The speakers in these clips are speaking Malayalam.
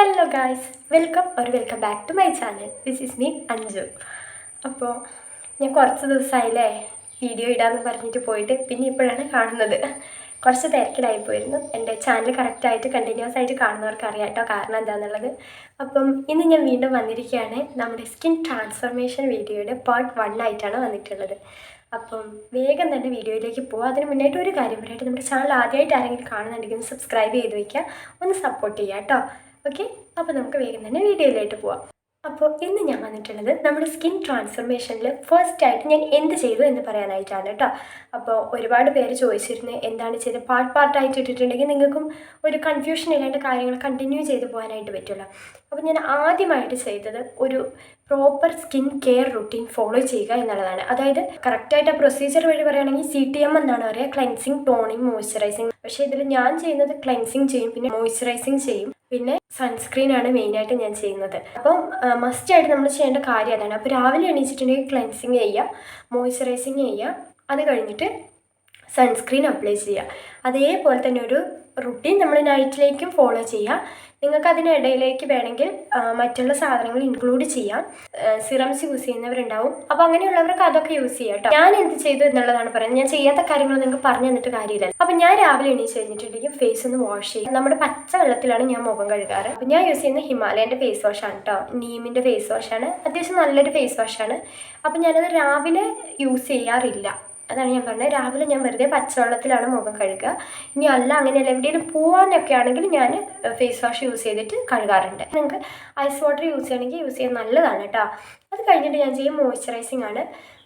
Hello guys welcome or welcome back to my channel this is me Anju അപ്പോൾ ഞാൻ കുറച്ച് ദിവസമായില്ലേ വീഡിയോ ഇടാമെന്ന് പറഞ്ഞിട്ട് പോയിട്ട് പിന്നെ ഇപ്പോഴാണ് കാണുന്നത്. കുറച്ച് തിരക്കിലായി പോയിരുന്നു എന്റെ ചാനൽ കറക്റ്റായിട്ട് കണ്ടിന്യൂസ് ആയിട്ട് കാണുന്നവർക്ക് അറിയാം കേട്ടോ കാരണം എന്താണെന്നുള്ളത് അപ്പം ഇന്ന് ഞാൻ വീണ്ടും വന്നിരിക്കുകയാണ്. നമ്മുടെ സ്കിൻ ട്രാൻസ്ഫർമേഷൻ വീഡിയോയുടെ പാർട്ട് വൺ ആയിട്ടാണ് വന്നിട്ടുള്ളത്. അപ്പം വേഗം തന്നെ വീഡിയോയിലേക്ക് പോകാം അതിന് മുന്നായിട്ട് ഒരു കാര്യം പറയായിട്ട് നമ്മുടെ ചാനൽ ആദ്യമായിട്ട് ആരെങ്കിലും കാണുന്നുണ്ടെങ്കിൽ ഒന്ന് സബ്സ്ക്രൈബ് ചെയ്ത് വയ്ക്കുക ഒന്ന് സപ്പോർട്ട് ചെയ്യുക കേട്ടോ ഓക്കെ അപ്പോൾ നമുക്ക് വേഗം തന്നെ വീഡിയോയിലായിട്ട് പോവാം. അപ്പോൾ ഇന്ന് ഞാൻ വന്നിട്ടുള്ളത് നമ്മുടെ സ്കിൻ ട്രാൻസ്ഫർമേഷനിൽ ഫസ്റ്റ് ആയിട്ട് ഞാൻ എന്ത് ചെയ്തു എന്ന് പറയാനായിട്ടാണ് കേട്ടോ. അപ്പോൾ ഒരുപാട് പേര് ചോദിച്ചിരുന്നു എന്താണ് ചെയ്ത് പാർട്ട് പാർട്ടായിട്ട് ഇട്ടിട്ടുണ്ടെങ്കിൽ നിങ്ങൾക്കും ഒരു കൺഫ്യൂഷൻ ഇല്ലാണ്ട് കാര്യങ്ങൾ കണ്ടിന്യൂ ചെയ്ത് പോകാനായിട്ട് പറ്റുമല്ലോ. അപ്പോൾ ഞാൻ ആദ്യമായിട്ട് ചെയ്തത് ഒരു proper skin care routine follow ചെയ്യുക എന്നുള്ളതാണ്. അതായത് കറക്റ്റായിട്ട് ആ പ്രൊസീജിയർ വഴി പറയുകയാണെങ്കിൽ സി ടി എം എന്നാണ് പറയുക. ക്ലെൻസിങ് ടോണിങ് മോയ്സ്ചറൈസിങ് പക്ഷേ ഇതിൽ ഞാൻ ചെയ്യുന്നത് ക്ലെൻസിങ് ചെയ്യും പിന്നെ മോയ്സ്ചറൈസിങ് ചെയ്യും. പിന്നെ സൺസ്ക്രീൻ ആണ് മെയിനായിട്ട് ഞാൻ ചെയ്യുന്നത്. അപ്പം മസ്റ്റ് ആയിട്ട് നമ്മൾ ചെയ്യേണ്ട കാര്യം അതാണ്. അപ്പോൾ രാവിലെ എണീച്ചിട്ടുണ്ടെങ്കിൽ ക്ലെൻസിങ് ചെയ്യുക മോയ്സ്ചറൈസിങ് ചെയ്യുക. അത് കഴിഞ്ഞിട്ട് സൺസ്ക്രീൻ അപ്ലൈ ചെയ്യുക. അതേപോലെ തന്നെ ഒരു റുട്ടീൻ നമ്മൾ നൈറ്റിലേക്കും ഫോളോ ചെയ്യുക. നിങ്ങൾക്ക് അതിനിടയിലേക്ക് വേണമെങ്കിൽ മറ്റുള്ള സാധനങ്ങൾ ഇൻക്ലൂഡ് ചെയ്യാം. സിറംസ് യൂസ് ചെയ്യുന്നവരുണ്ടാവും. അപ്പോൾ അങ്ങനെയുള്ളവർക്ക് അതൊക്കെ യൂസ് ചെയ്യാം കേട്ടോ. ഞാൻ എന്ത് ചെയ്തു എന്നുള്ളതാണ് പറയുന്നത്. ഞാൻ ചെയ്യാത്ത കാര്യങ്ങൾ നിങ്ങൾക്ക് പറഞ്ഞു തന്നിട്ട് കാര്യമില്ല. അപ്പോൾ ഞാൻ രാവിലെ എണീച്ച് കഴിഞ്ഞിട്ടുണ്ടെങ്കിൽ ഫേസ് ഒന്ന് വാഷ് ചെയ്യും. നമ്മുടെ പച്ച വെള്ളത്തിലാണ് ഞാൻ മുഖം കഴുകാറ്. അപ്പം ഞാൻ യൂസ് ചെയ്യുന്ന ഹിമാലയന്റെ ഫേസ് വാഷാണ് കേട്ടോ. നീമിന്റെ ഫേസ് വാഷാണ് അത്യാവശ്യം നല്ലൊരു ഫേസ് വാഷാണ് അപ്പം ഞാനത് രാവിലെ യൂസ് ചെയ്യാറില്ല. അതാണ് ഞാൻ പറഞ്ഞത്. രാവിലെ ഞാൻ വെറുതെ പച്ചവെള്ളത്തിലാണ് മുഖം കഴുകുക. ഇനി അല്ല അങ്ങനെയല്ല. എവിടെയെങ്കിലും പോകാനൊക്കെ ആണെങ്കിൽ ഞാൻ ഫേസ് വാഷ് യൂസ് ചെയ്തിട്ട് കഴുകാറുണ്ട്. നിങ്ങൾക്ക് ഐസ് വാട്ടർ യൂസ് ചെയ്യണമെങ്കിൽ യൂസ് ചെയ്യാൻ നല്ലതാണ് കേട്ടോ. അത് കഴിഞ്ഞിട്ട് ഞാൻ ചെയ്യും മോയ്സ്ചറൈസിങ് ആണ്.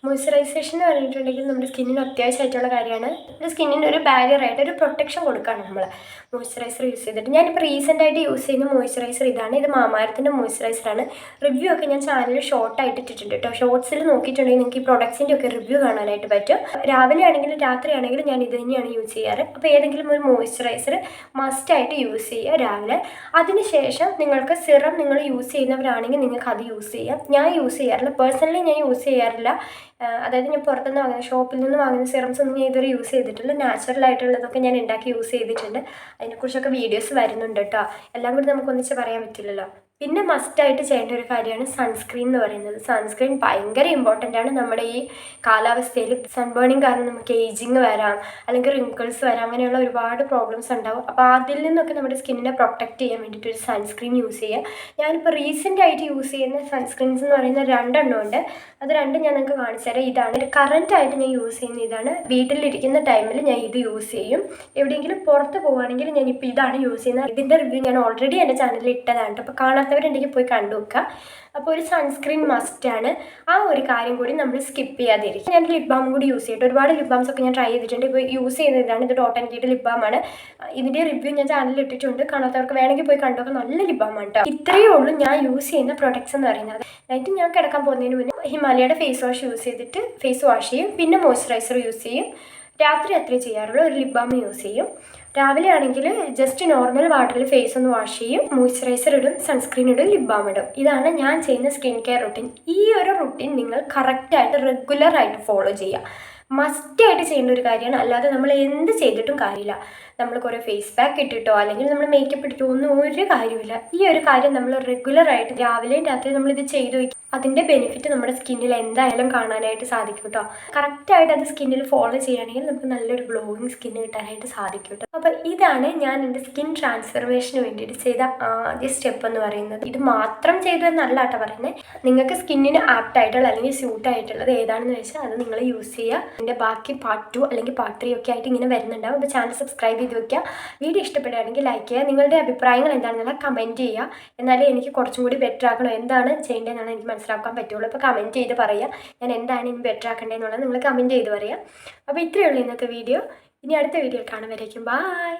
മോയ്സ്ചറൈസേഷൻ എന്ന് പറഞ്ഞിട്ടുണ്ടെങ്കിൽ നമ്മുടെ സ്കിന്നിന് അത്യാവശ്യമായിട്ടുള്ള കാര്യമാണ്. നമ്മുടെ സ്കിന്നിന് ഒരു ബാരിയറായിട്ട് ഒരു പ്രൊട്ടക്ഷൻ കൊടുക്കുകയാണ് നമ്മൾ മോയ്സ്ചറൈസർ യൂസ് ചെയ്തിട്ട്. ഞാനിപ്പോൾ റീസെന്റ് ആയിട്ട് യൂസ് ചെയ്യുന്ന മോയ്സ്ചറൈസർ ഇതാണ്. ഇത് മാമാരത്തിന്റെ മോയ്സ്ചറൈസറാണ് റിവ്യൂ ഒക്കെ ഞാൻ ചാനലിൽ ഷോർട്ടായിട്ട് ഇട്ടിട്ടുണ്ട് കേട്ടോ ഷോർട്സിൽ നോക്കിയിട്ടുണ്ടെങ്കിൽ നിങ്ങൾക്ക് ഈ പ്രൊഡക്ട്സിന്റെ ഒക്കെ റിവ്യൂ കാണാനായിട്ട് പറ്റും. രാവിലെ ആണെങ്കിലും രാത്രി ആണെങ്കിലും ഞാൻ ഇത് തന്നെയാണ് യൂസ് ചെയ്യാറ്. അപ്പോൾ ഏതെങ്കിലും ഒരു മോയ്സ്ചറൈസർ മസ്റ്റായിട്ട് യൂസ് ചെയ്യുക രാവിലെ. അതിനുശേഷം നിങ്ങൾക്ക് സിറം നിങ്ങൾ യൂസ് ചെയ്യുന്നവരാണെങ്കിൽ നിങ്ങൾക്ക് അത് യൂസ് ചെയ്യാം. ഞാൻ യൂസ് ചെയ്യാറില്ല. പേഴ്സണലി ഞാൻ യൂസ് ചെയ്യാറില്ല. അതായത് ഞാൻ പുറത്തുനിന്ന് വാങ്ങുന്ന ഷോപ്പിൽ നിന്ന് വാങ്ങുന്ന സിറംസ് ഒന്നും ഞാൻ ഇതുവരെ യൂസ് ചെയ്തിട്ടില്ല. നാച്ചുറൽ ആയിട്ടുള്ളതൊക്കെ ഞാൻ ഉണ്ടാക്കി യൂസ് ചെയ്തിട്ടുണ്ട്. അതിനെക്കുറിച്ചൊക്കെ വീഡിയോസ് വരുന്നുണ്ട് കേട്ടോ എല്ലാം കൂടി നമുക്ക് ഒന്നിച്ച് പറയാൻ പറ്റില്ലല്ലോ. പിന്നെ മസ്റ്റായിട്ട് ചെയ്യേണ്ട ഒരു കാര്യമാണ് സൺസ്ക്രീൻ എന്ന് പറയുന്നത്. സൺസ്ക്രീൻ ഭയങ്കര ഇമ്പോർട്ടന്റ് ആണ്. നമ്മുടെ ഈ കാലാവസ്ഥയിൽ സൺബേണിങ് കാരണം നമുക്ക് ഏജിങ് വരാം അല്ലെങ്കിൽ റിങ്കിൾസ് വരാം അങ്ങനെയുള്ള ഒരുപാട് പ്രോബ്ലംസ് ഉണ്ടാവും. അപ്പോൾ അതിൽ നിന്നൊക്കെ നമ്മുടെ സ്കിന്നിനെ പ്രൊട്ടക്റ്റ് ചെയ്യാൻ വേണ്ടിയിട്ട് ഒരു സൺസ്ക്രീൻ യൂസ് ചെയ്യുക. ഞാനിപ്പോൾ റീസെന്റ് ആയിട്ട് യൂസ് ചെയ്യുന്ന സൺസ്ക്രീൻസ് എന്ന് പറയുന്ന രണ്ടെണ്ണം ഉണ്ട്. അത് രണ്ടും ഞാൻ നിങ്ങൾക്ക് കാണിച്ചു തരാം. ഇതാണ് കറന്റ് ആയിട്ട് ഞാൻ യൂസ് ചെയ്യുന്ന ഇതാണ്. വീട്ടിലിരിക്കുന്ന ടൈമിൽ ഞാൻ ഇത് യൂസ് ചെയ്യും. എവിടെയെങ്കിലും പുറത്ത് പോവുകയാണെങ്കിൽ ഞാൻ ഇപ്പോൾ ഇതാണ് യൂസ് ചെയ്യുന്നത്. ഇതിന്റെ റിവ്യൂ ഞാൻ ഓൾറെഡി എന്റെ ചാനലിൽ ഇട്ടതാണ്. അപ്പോൾ കാണാത്തവരുണ്ടെങ്കിൽ പോയി കണ്ടു നോക്കുക. അപ്പോൾ ഒരു സൺസ്ക്രീൻ മസ്റ്റാണ് ആ ഒരു കാര്യം കൂടി നമ്മൾ സ്കിപ്പ് ചെയ്യാതിരിക്കും ഞാൻ ലിപ് ബാം കൂടി യൂസ് ചെയ്തിട്ട് ഒരുപാട് ലിപ് ബാംസ് ഒക്കെ ഞാൻ ട്രൈ ചെയ്തിട്ടുണ്ട്. ഇപ്പോൾ യൂസ് ചെയ്യുന്നത് ഇതാണ് ഇത് ഡോട്ട് ആൻഡ് ലിപ് ബാമാണ് ഇതിന്റെ റിവ്യൂ ഞാൻ ചാനലിൽ ഇട്ടിട്ടുണ്ട്. കാണാത്തവർക്ക് വേണമെങ്കിൽ പോയി കണ്ടൊക്കെ നല്ല ലിപ് ബാമാണ് കേട്ടോ ഇത്രയേ ഉള്ളൂ ഞാൻ യൂസ് ചെയ്യുന്ന പ്രൊഡക്ട്സ് എന്ന് പറയുന്നത്. നൈറ്റ് ഞാൻ കിടക്കാൻ പോകുന്നതിന് മുന്നേ ഹിമാലയയുടെ ഫേസ് വാഷ് യൂസ് ചെയ്തിട്ട് ഫേസ് വാഷ് ചെയ്യും. പിന്നെ മോയ്സ്ചറൈസർ യൂസ് ചെയ്യും. രാത്രി അത്രേ ചെയ്യാറുള്ളൂ. ഒരു ലിപ് ബാം യൂസ് ചെയ്യും. രാവിലെ ആണെങ്കിൽ ജസ്റ്റ് നോർമൽ വാട്ടറിൽ ഫേസ് ഒന്ന് വാഷ് ചെയ്യും. മോയ്സ്ചറൈസർ ഇടും സൺസ്ക്രീൻ ഇടും ലിപ് ബാം ഇടും. ഇതാണ് ഞാൻ ചെയ്യുന്ന സ്കിൻ കെയർ റുട്ടീൻ ഈ ഒരു റുട്ടീൻ നിങ്ങൾ കറക്റ്റായിട്ട് റെഗുലറായിട്ട് ഫോളോ ചെയ്യുക. മസ്റ്റായിട്ട് ചെയ്യേണ്ട ഒരു കാര്യമാണ്. അല്ലാതെ നമ്മൾ എന്ത് ചെയ്തിട്ടും കാര്യമില്ല. നമ്മൾ കുറേ ഫേസ് പാക്ക് ഇട്ടിട്ടോ അല്ലെങ്കിൽ നമ്മൾ മേക്കപ്പ് ഇട്ടിട്ടോ ഒന്നും ഒരു കാര്യമില്ല ഈ ഒരു കാര്യം നമ്മൾ റെഗുലറായിട്ട് രാവിലെയും രാത്രി നമ്മൾ ഇത് ചെയ്തു വയ്ക്കും അതിന്റെ ബെനിഫിറ്റ് നമ്മുടെ സ്കിന്നിൽ എന്തായാലും കാണാനായിട്ട് സാധിക്കും കേട്ടോ കറക്റ്റായിട്ട് അത് സ്കിന്നിൽ ഫോളോ ചെയ്യുകയാണെങ്കിൽ നമുക്ക് നല്ലൊരു ഗ്ലോയിങ് സ്കിന്ന് കിട്ടാനായിട്ട് സാധിക്കും കേട്ടോ അപ്പോൾ ഇതാണ് ഞാൻ എന്റെ സ്കിൻ ട്രാൻസ്ഫർമേഷന് വേണ്ടിയിട്ട് ചെയ്ത ആദ്യ സ്റ്റെപ്പ് എന്ന് പറയുന്നത്. ഇത് മാത്രം ചെയ്തു എന്നല്ല കേട്ടോ പറയുന്നത് നിങ്ങൾക്ക് സ്കിന്നിന് ആപ്റ്റ് ആയിട്ടുള്ള അല്ലെങ്കിൽ സ്യൂട്ട് ആയിട്ടുള്ളത് ഏതാണെന്ന് വെച്ചാൽ അത് നിങ്ങൾ യൂസ് ചെയ്യുക. എന്റെ ബാക്കി പാർട്ട് ടു അല്ലെങ്കിൽ പാർട്ട് ത്രീ ഒക്കെ ആയിട്ട് ഇങ്ങനെ വരുന്നുണ്ടാവും. അപ്പോൾ ചാനൽ സബ്സ്ക്രൈബ് ചെയ്ത് വെക്കുക. വീഡിയോ ഇഷ്ടപ്പെടുകയാണെങ്കിൽ ലൈക്ക് ചെയ്യുക. നിങ്ങളുടെ അഭിപ്രായങ്ങൾ എന്താണെന്നുള്ള കമന്റ് ചെയ്യുക. എന്നാലേ എനിക്ക് കുറച്ചും കൂടി ബെറ്റർ ആക്കണം എന്താണ് ചെയ്യേണ്ടതെന്നാണ് എനിക്ക് മനസ്സിലാക്കാൻ പറ്റുള്ളൂ. അപ്പോൾ കമന്റ് ചെയ്ത് പറയുക ഞാൻ എന്താണ് ഇനി ബെറ്റർ ആക്കേണ്ടതെന്നുള്ളത് നിങ്ങൾ കമന്റ് ചെയ്ത് പറയുക അപ്പോൾ ഇത്രയേ ഉള്ളൂ ഇന്നത്തെ വീഡിയോ ഇനി അടുത്ത വീഡിയോ കാണുമ്പോഴേക്കും ബായ്